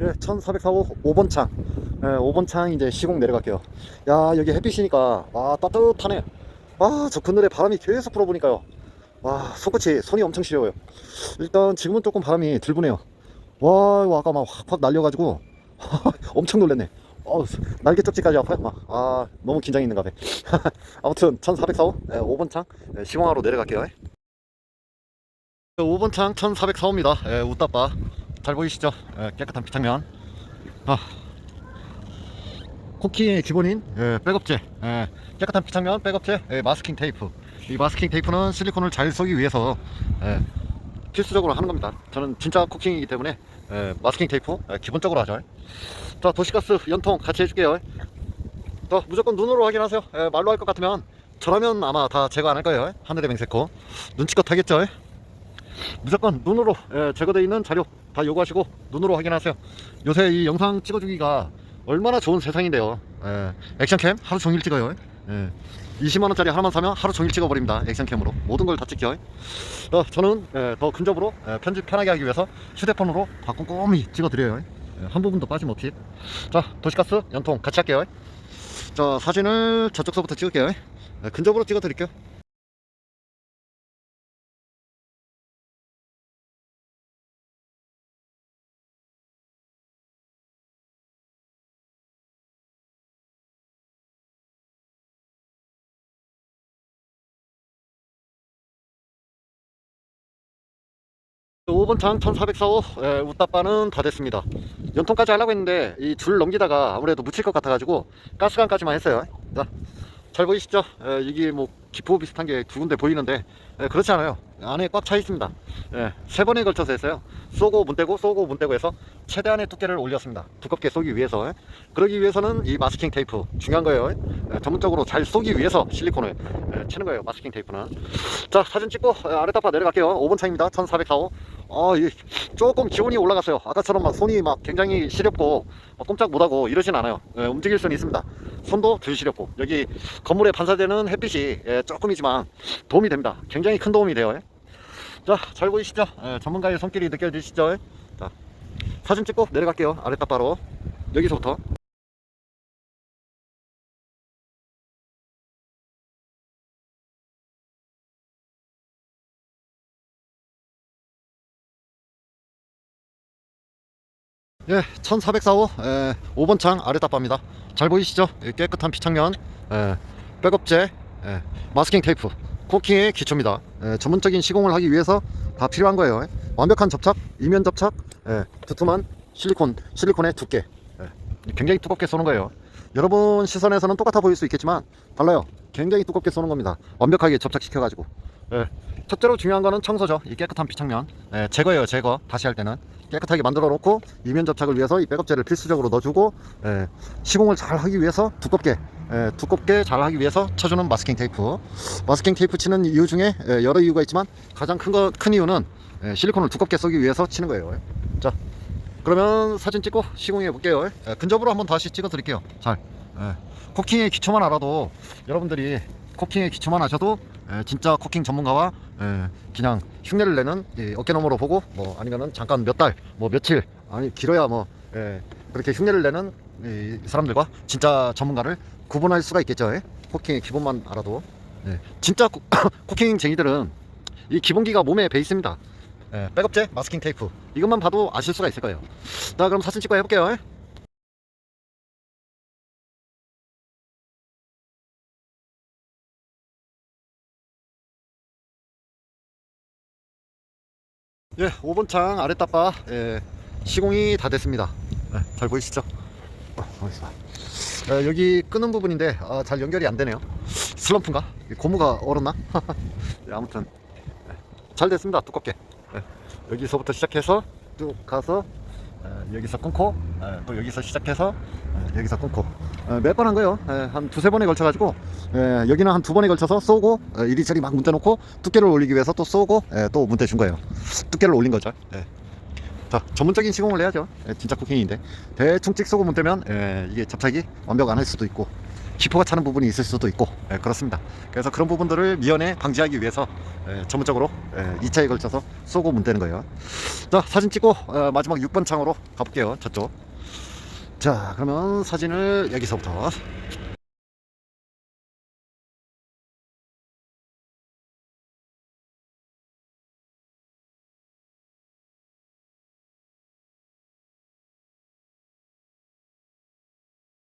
예, 1404호 5번 창. 예, 5번 창 이제 시공 내려갈게요. 야, 여기 햇빛이니까, 아, 따뜻하네. 아, 저 그늘에 바람이 계속 불어보니까요. 와, 손끝이, 손이 엄청 시려워요. 일단 지금은 조금 바람이 들 부네요. 와, 이거 아까 막 확확 날려가지고, 엄청 놀랐네. 어, 날개 쪽지까지 아파요. 막, 아, 너무 긴장이 있는가 봐. 아무튼, 1404호, 예, 5번 창, 예, 시공하러 내려갈게요. 5번 창 1404호입니다. 예, 웃다빠. 잘 보이시죠? 예, 깨끗한 피창면. 아. 코키의 기본인 예, 백업제. 예, 깨끗한 피창면, 백업제, 예, 마스킹 테이프. 이 마스킹 테이프는 실리콘을 잘 쏘기 위해서 예, 필수적으로 하는 겁니다. 저는 진짜 코킹이기 때문에 예, 마스킹 테이프 예, 기본적으로 하죠. 자, 도시가스 연통 같이 해줄게요. 자, 무조건 눈으로 확인하세요. 예, 말로 할 것 같으면 저라면 아마 다 제거 안 할 거예요. 하늘의 맹세코. 눈치껏 하겠죠. 무조건 눈으로 예, 제거되어 있는 자료 다 요구하시고 눈으로 확인하세요. 요새 이 영상 찍어주기가 얼마나 좋은 세상인데요. 예, 액션캠 하루 종일 찍어요. 예, 20만원짜리 하나만 사면 하루 종일 찍어버립니다. 액션캠으로 모든 걸 다 찍혀요. 어, 저는 예, 더 근접으로 예, 편집 편하게 하기 위해서 휴대폰으로 다 꼼꼼히 찍어드려요. 예, 한 부분도 빠짐없이. 자, 도시가스 연통 같이 할게요. 자, 사진을 저쪽서부터 찍을게요. 예, 근접으로 찍어드릴게요. 5번 창 1404호 예, 웃다빠는 다 됐습니다. 연통까지 하려고 했는데 이 줄 넘기다가 아무래도 묻힐 것 같아 가지고 가스관까지만 했어요. 자, 잘 보이시죠? 예, 이게 뭐 기포 비슷한 게 두 군데 보이는데 예, 그렇지 않아요. 안에 꽉 차 있습니다. 예, 세 번에 걸쳐서 했어요. 쏘고 문 떼고 쏘고 문 떼고 해서 최대한의 두께를 올렸습니다. 두껍게 쏘기 위해서. 예. 그러기 위해서는 이 마스킹 테이프 중요한 거예요. 예, 전문적으로 잘 쏘기 위해서 실리콘을 예, 치는 거예요. 마스킹 테이프는. 자 사진 찍고 예, 아래다파 내려갈게요. 5번 차입니다. 1404호. 어, 이 조금 기온이 올라갔어요. 아까처럼 막 손이 막 굉장히 시렵고 막 꼼짝 못하고 이러진 않아요. 예, 움직일 수는 있습니다. 손도 덜 시렵고 여기 건물에 반사되는 햇빛이 예, 조금이지만 도움이 됩니다. 굉장히 큰 도움이 돼요. 예. 자, 잘 보이시죠? 예, 전문가의 손길이 느껴지시죠? 자, 사진 찍고 내려갈게요. 아래 딱 바로 여기서부터. 예, 1404호 예, 5번 창 아래따빠입니다. 잘 보이시죠? 예, 깨끗한 피창면, 예, 백업제, 예, 마스킹 테이프, 코킹의 기초입니다. 예, 전문적인 시공을 하기 위해서 다 필요한 거예요. 예. 완벽한 접착, 이면 접착, 예, 두툼한 실리콘, 실리콘의 두께. 예, 굉장히 두껍게 쏘는 거예요. 여러분 시선에서는 똑같아 보일 수 있겠지만 달라요. 굉장히 두껍게 쏘는 겁니다. 완벽하게 접착시켜가지고. 예, 첫째로 중요한 거는 청소죠. 이 깨끗한 피창면. 예, 제거예요, 제거. 다시 할 때는. 깨끗하게 만들어 놓고 이면 접착을 위해서 이 백업제를 필수적으로 넣어주고 예, 시공을 잘 하기 위해서 두껍게 예, 두껍게 잘 하기 위해서 쳐주는 마스킹 테이프 마스킹 테이프 치는 이유 중에 예, 여러 이유가 있지만 가장 큰, 거, 큰 이유는 예, 실리콘을 두껍게 쏘기 위해서 치는 거예요 자 그러면 사진 찍고 시공해 볼게요 예, 근접으로 한번 다시 찍어 드릴게요 잘 예, 코킹의 기초만 알아도 여러분들이 코킹의 기초만 아셔도 예, 진짜 코킹 전문가와 예, 그냥 흉내를 내는 이 어깨너머로 보고 뭐 아니면은 잠깐 몇 달 뭐 며칠 아니 길어야 뭐 예, 그렇게 흉내를 내는 이 사람들과 진짜 전문가를 구분할 수가 있겠죠 예? 코킹의 기본만 알아도 예, 진짜 코, 코킹쟁이들은 이 기본기가 몸에 배 있습니다 예, 백업제 마스킹 테이프 이것만 봐도 아실 수가 있을 거예요 자 그럼 사진 찍고 해볼게요 예? 예, 5번 창 아랫따빠 예, 시공이 다 됐습니다. 예, 잘 보이시죠? 어. 예, 여기 끄는 부분인데 아, 잘 연결이 안 되네요. 슬럼프인가? 이 고무가 얼었나? 예, 아무튼 예, 잘 됐습니다. 두껍게. 예, 여기서부터 시작해서 쭉 가서 예, 여기서 끊고 예, 또 여기서 시작해서 예, 여기서 끊고 몇 번 한 거예요. 예, 한 두세 번에 걸쳐 가지고 예, 여기는 한 두 번에 걸쳐서 쏘고 예, 이리저리 막 문대 놓고 두께를 올리기 위해서 또 쏘고 예, 또 문대 준 거예요. 두께를 올린 거죠. 예. 자 전문적인 시공을 해야죠. 예, 진짜 쿠킹인데 대충 찍 쏘고 문대면 예, 이게 접착이 완벽 안 할 수도 있고 기포가 차는 부분이 있을 수도 있고 예, 그렇습니다. 그래서 그런 부분들을 미연에 방지하기 위해서 예, 전문적으로 예, 2차에 걸쳐서 쏘고 문대는 거예요. 자 사진 찍고 어, 마지막 6번 창으로 가볼게요. 저쪽. 자 그러면 사진을 여기서부터